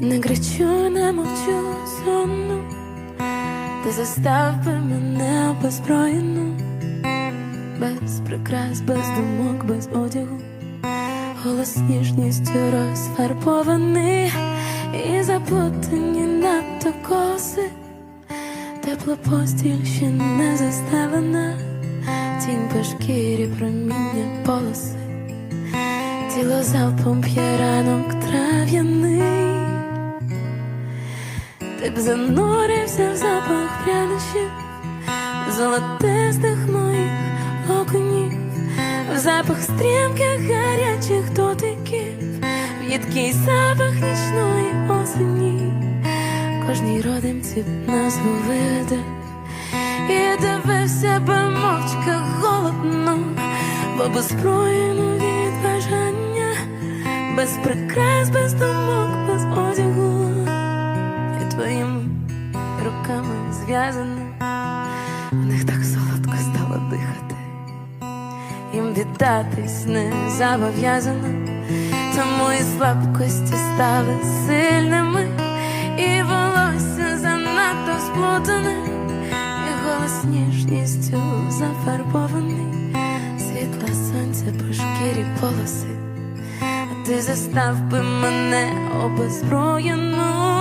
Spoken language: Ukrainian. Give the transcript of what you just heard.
Не кричу, не мовчу сонну, ти застав би мене обезброєну, без прикрас, без думок, без одягу, голос ніжністю розфарбований. І заплутані надто коси, тепла постіль ще не заставлена, тінь по шкірі проміння полоси, тіло залпом п'є ранок трав'яний. Ти б занурився в запах прянощів, золотистих моїх окунів, в запах стрімких гарячих дотиків, в їдкий запах нічної осені, кожній родимці б назву виведе, і дивився би мовчки голодно, бо беззброєно від бажання, без прикрас, без думок, без руками зв'язані, в них так солодко стало дихати, їм віддатись не зобов'язано, тому і слабкості стали сильними, і волосся занадто сплутане, і голос ніжністю зафарбований, світла сонця по шкірі полоси. А ти застав би мене обезброєну